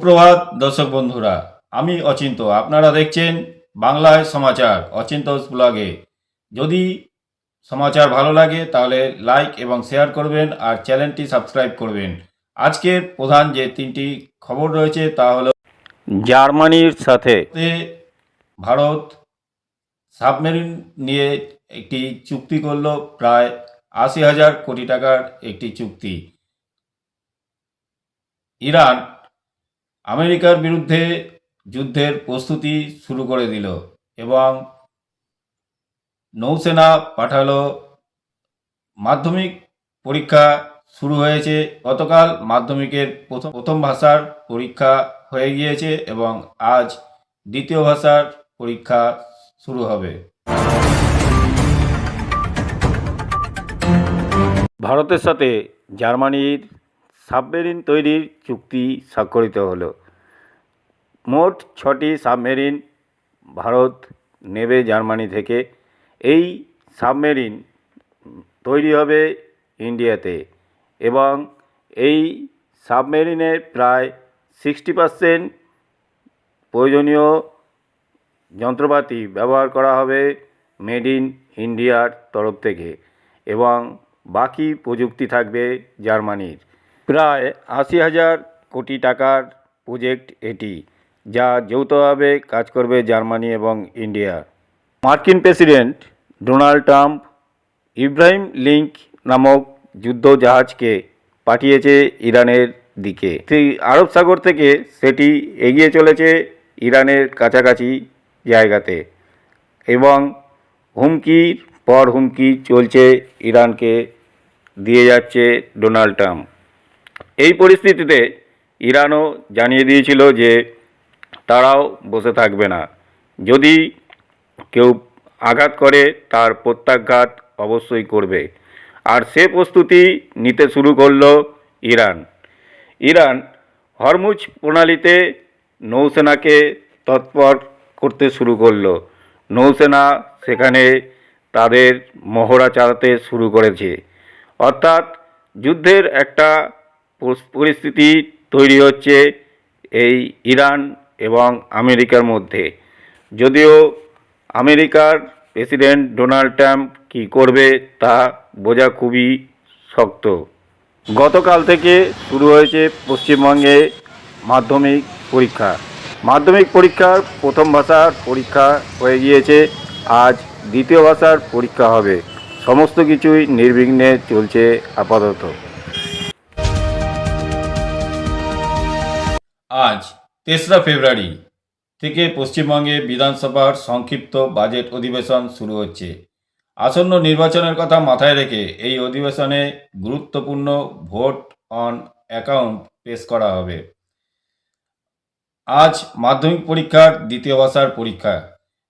সুপ্রভাত দর্শক বন্ধুরা। আমি অচিন্ত। আপনারা দেখছেন বাংলায় সমাচার অচিন্ত ব্লগে। যদি সমাচার ভালো লাগে তাহলে লাইক এবং শেয়ার করবেন আর চ্যানেলটি সাবস্ক্রাইব করবেন। আজকের প্রধান যে তিনটি খবর রয়েছে তা হলো জার্মানির সাথে। ভারত সাবমেরিন নিয়ে একটি চুক্তি করল প্রায় আশি হাজার কোটি টাকার একটি চুক্তি। ইরান আমেরিকার বিরুদ্ধে যুদ্ধের প্রস্তুতি শুরু করে দিল এবং নৌসেনা পাঠালো। মাধ্যমিক পরীক্ষা শুরু হয়েছে। গতকাল মাধ্যমিকের প্রথম প্রথম ভাষার পরীক্ষা হয়ে গিয়েছে এবং আজ দ্বিতীয় ভাষার পরীক্ষা শুরু হবে। ভারতের সাথে জার্মানির সাবমেরিন তৈরির চুক্তি স্বাক্ষরিত হলো। মোট ছটি সাবমেরিন ভারত নেবে জার্মানি থেকে। এই সাবমেরিন তৈরি হবে ইন্ডিয়াতে এবং এই সাবমেরিনের প্রায় সিক্সটি পার্সেন্ট প্রয়োজনীয় যন্ত্রপাতি ব্যবহার করা হবে মেড ইন ইন্ডিয়ার তরফ থেকে এবং বাকি প্রযুক্তি থাকবে জার্মানির। প্রায় আশি হাজার কোটি টাকার প্রজেক্ট এটি, যা যৌথভাবে কাজ করবে জার্মানি এবং ইন্ডিয়া। মার্কিন president Donald Trump Abraham Lincoln নামক যুদ্ধ জাহাজকে পাঠিয়েছে ইরানের দিকে। সেই আরব সাগর থেকে সেটি এগিয়ে চলেছে ইরানের কাছাকাছি জায়গাতে এবং হুমকির পর হুমকি চলছে ইরানকে দিয়ে যাচ্ছে ডোনাল্ড ট্রাম্প। এই পরিস্থিতিতে ইরানও জানিয়ে দিয়েছিল যে তারাও বসে থাকবে না। যদি কেউ আঘাত করে, তার প্রত্যাঘাত অবশ্যই করবে। আর সে প্রস্তুতি নিতে শুরু করল ইরান। ইরান হরমুজ প্রণালীতে নৌসেনাকে তৎপর করতে শুরু করল। নৌসেনা সেখানে তাদের মহড়া চালাতে শুরু করেছে। অর্থাৎ যুদ্ধের একটা পরিস্থিতি তৈরি হচ্ছে এই ইরান এবং আমেরিকার মধ্যে। যদিও আমেরিকার প্রেসিডেন্ট ডোনাল্ড ট্রাম্প কী করবে তা বোঝা খুবই শক্ত। গতকাল থেকে শুরু হয়েছে পশ্চিমবঙ্গে মাধ্যমিক পরীক্ষা। মাধ্যমিক পরীক্ষার প্রথম ভাষার পরীক্ষা হয়ে গিয়েছে। আজ দ্বিতীয় ভাষার পরীক্ষা হবে। সমস্ত কিছুই নির্বিঘ্নে চলছে আপাতত। আজ তেসরা ফেব্রুয়ারি থেকে পশ্চিমবঙ্গে বিধানসভার সংক্ষিপ্ত বাজেট অধিবেশন শুরু হচ্ছে। আসন্ন নির্বাচনের কথা মাথায় রেখে এই অধিবেশনে গুরুত্বপূর্ণ ভোট অন অ্যাকাউন্ট পেশ করা হবে। আজ মাধ্যমিক পরীক্ষার দ্বিতীয় ভাষার পরীক্ষা।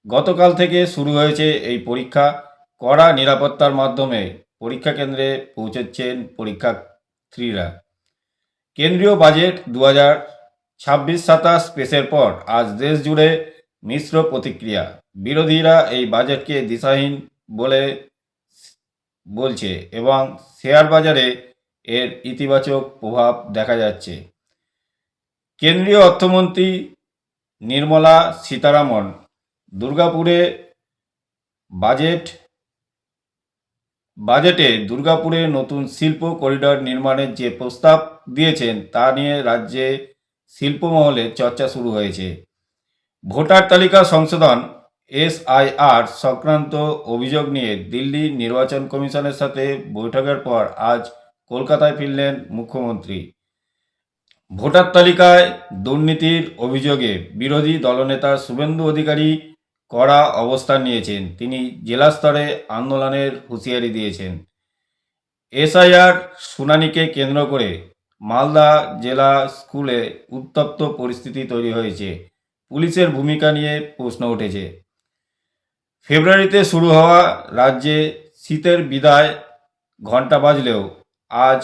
গতকাল থেকে শুরু হয়েছে এই পরীক্ষা। কড়া নিরাপত্তার মাধ্যমে পরীক্ষা কেন্দ্রে পৌঁছেছেন পরীক্ষার্থীরা। কেন্দ্রীয় বাজেট দু হাজার ছাব্বিশ সাতাশ পেশের পর আজ দেশ জুড়ে মিশ্র প্রতিক্রিয়া। বিরোধীরা এই বাজেটকে দিশাহীন বলে বলছে এবং শেয়ার বাজারে এর ইতিবাচক প্রভাব দেখা যাচ্ছে। কেন্দ্রীয় অর্থমন্ত্রী নির্মলা সীতারামন দুর্গাপুরে বাজেট, বাজেটে দুর্গাপুরে নতুন শিল্প করিডর নির্মাণের যে প্রস্তাব দিয়েছেন তা নিয়ে রাজ্যে শিল্পমহলে চর্চা শুরু হয়েছে। ভোটার তালিকা সংশোধন, এসআইআর সংক্রান্ত অভিযোগ নিয়ে দিল্লি নির্বাচন কমিশনের সাথে বৈঠকের পর আজ কলকাতায় ফিরলেন মুখ্যমন্ত্রী। ভোটার তালিকায় দুর্নীতির অভিযোগে বিরোধী দলনেতা শুভেন্দু অধিকারী কড়া অবস্থান নিয়েছেন। তিনি জেলা স্তরে আন্দোলনের হুঁশিয়ারি দিয়েছেন। এসআইআর শুনানিকে কেন্দ্র করে মালদা জেলা স্কুলে উত্তপ্ত পরিস্থিতি তৈরি হয়েছে। পুলিশের ভূমিকা নিয়ে প্রশ্ন উঠেছে। ফেব্রুয়ারিতে শুরু হওয়া রাজ্যে শীতের বিদায় ঘণ্টা বাজলেও আজ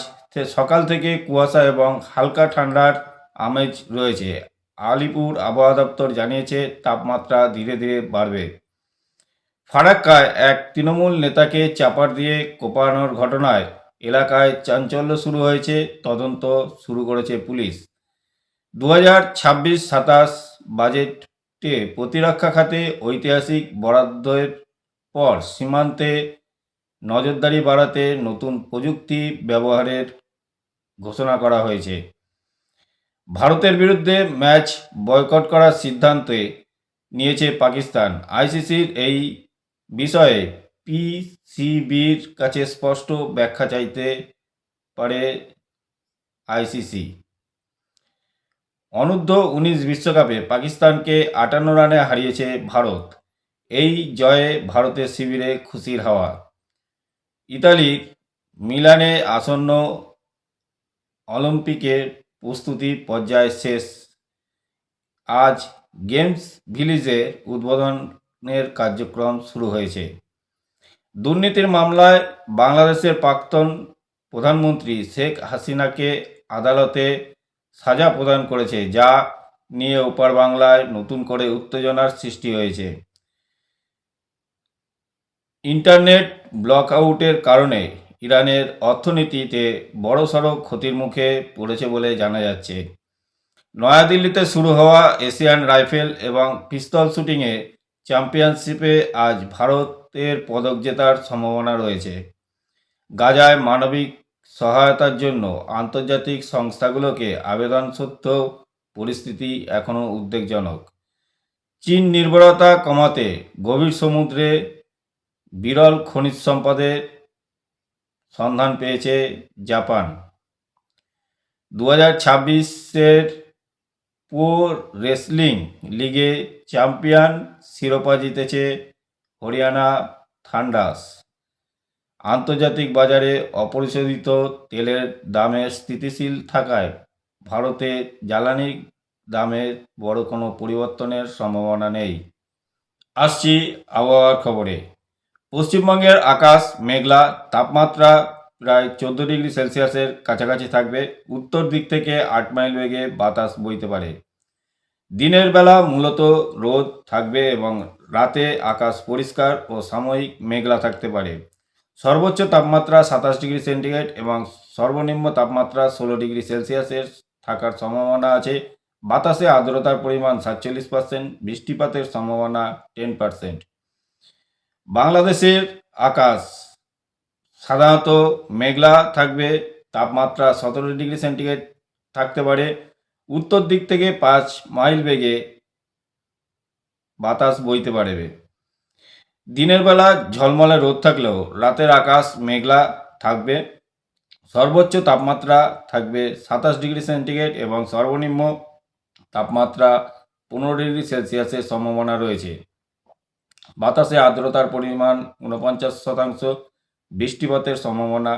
সকাল থেকে কুয়াশা এবং হালকা ঠান্ডার আমেজ রয়েছে। আলিপুর আবহাওয়া দপ্তর জানিয়েছে, তাপমাত্রা ধীরে ধীরে বাড়বে। ফারাক্কায় এক তৃণমূল নেতাকে চাপার দিয়ে কোপানোর ঘটনায় এলাকায় চাঞ্চল্য শুরু হয়েছে, তদন্ত শুরু করেছে পুলিশ। দু হাজার ছাব্বিশ সাতাশ বাজেটে প্রতিরক্ষা খাতে ঐতিহাসিক বরাদ্দের পর সীমান্তে নজরদারি বাড়াতে নতুন প্রযুক্তি ব্যবহারের ঘোষণা করা হয়েছে। ভারতের বিরুদ্ধে ম্যাচ বয়কট করার সিদ্ধান্তে নিয়েছে পাকিস্তান। আইসিসির এই বিষয়ে পিসিবির কাছে স্পষ্ট ব্যাখ্যা চাইতে পারে আইসিসি। অনূর্ধ্ব উনিশ বিশ্বকাপে পাকিস্তানকে আটান্ন রানে হারিয়েছে ভারত। এই জয়ে ভারতের শিবিরে খুশির হাওয়া। ইতালির মিলানে আসন্ন অলিম্পিকের প্রস্তুতি পর্যায় শেষ। আজ গেমস ভিলিজে উদ্বোধনের কার্যক্রম শুরু হয়েছে। দুর্নীতির মামলায় বাংলাদেশের প্রাক্তন প্রধানমন্ত্রী শেখ হাসিনাকে আদালতে সাজা প্রদান করেছে, যা নিয়ে ওপার বাংলায় নতুন করে উত্তেজনার সৃষ্টি হয়েছে। ইন্টারনেট ব্লক আউটের কারণে ইরানের অর্থনীতিতে বড়সড় ক্ষতির মুখে পড়েছে বলে জানা যাচ্ছে। নয়াদিল্লিতে শুরু হওয়া এশিয়ান রাইফেল এবং পিস্তল শুটিংয়ে চ্যাম্পিয়নশিপে আজ ভারতের পদক জেতার সম্ভাবনা রয়েছে। গাজায় মানবিক সহায়তার জন্য আন্তর্জাতিক সংস্থাগুলোকে আবেদন সত্ত্বেও পরিস্থিতি এখনও উদ্বেগজনক। চীন নির্ভরতা কমাতে গভীর সমুদ্রে বিরল খনিজ সম্পদের সন্ধান পেয়েছে জাপান। দু হাজার ছাব্বিশের প্রো রেসলিং লিগে চ্যাম্পিয়ন শিরোপা জিতেছে হরিয়ানা থান্ডাস আন্তর্জাতিক বাজারে অপরিশোধিত তেলের দামে স্থিতিশীল থাকায় ভারতে জ্বালানি দামের বড় কোনো পরিবর্তনের সম্ভাবনা নেই। আসছি আবহাওয়ার খবরে। পশ্চিমবঙ্গের আকাশ মেঘলা, তাপমাত্রা প্রায় চোদ্দ ডিগ্রি সেলসিয়াসের কাছাকাছি থাকবে। উত্তর দিক থেকে আট মাইল বেগে বাতাস বইতে পারে। দিনের বেলা মূলত রোদ থাকবে এবং রাতে আকাশ পরিষ্কার ও সাময়িক মেঘলা থাকতে পারে। সর্বোচ্চ তাপমাত্রা সাতাশ ডিগ্রি সেন্টিগ্রেড এবং সর্বনিম্ন তাপমাত্রা ষোলো ডিগ্রি সেলসিয়াসের থাকার সম্ভাবনা আছে। বাতাসে আর্দ্রতার পরিমাণ সাতচল্লিশ পার্সেন্ট, বৃষ্টিপাতের সম্ভাবনা টেন পার্সেন্ট। বাংলাদেশের আকাশ সাধারণত মেঘলা থাকবে, তাপমাত্রা সতেরো ডিগ্রি সেন্টিগ্রেড থাকতে পারে। উত্তর দিক থেকে পাঁচ মাইল বেগে বাতাস বইতে পারবে দিনের বেলা ঝলমলে রোদ থাকলেও রাতের আকাশ মেঘলা থাকবে। সর্বোচ্চ তাপমাত্রা থাকবে সাতাশ ডিগ্রি সেন্টিগ্রেড এবং সর্বনিম্ন তাপমাত্রা পনেরো ডিগ্রি সেলসিয়াসের সম্ভাবনা রয়েছে। বাতাসে আর্দ্রতার পরিমাণ ঊনপঞ্চাশ শতাংশ। বৃষ্টিপাতের সম্ভাবনা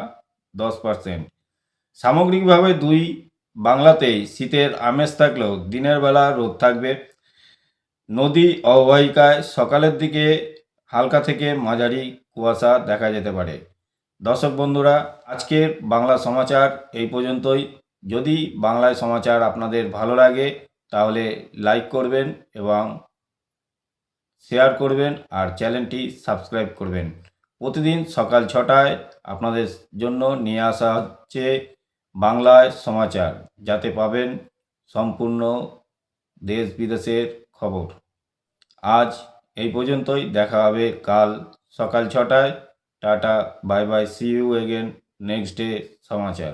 দশ পার্সেন্ট সামগ্রিকভাবে দুই বাংলাতেই শীতের আমেজ থাকলেও দিনের বেলা রোদ থাকবে। নদী অববাহিকায় সকালের দিকে হালকা থেকে মাঝারি কুয়াশা দেখা যেতে পারে। দর্শক বন্ধুরা, আজকের বাংলা সমাচার এই পর্যন্তই। যদি বাংলায় সমাচার আপনাদের ভালো লাগে, তাহলে লাইক করবেন এবং শেয়ার করবেন আর চ্যানেলটি সাবস্ক্রাইব করবেন। প্রতিদিন সকাল ছটায় আপনাদের জন্য নিয়ে আসা হচ্ছে বাংলায় সমাচার। যাতে পাবেন সম্পূর্ণ দেশ বিদেশের খবর। আজ এই পর্যন্তই। দেখা হবে কাল সকাল ছটায়। Tata, bye bye see you again next day Samachar.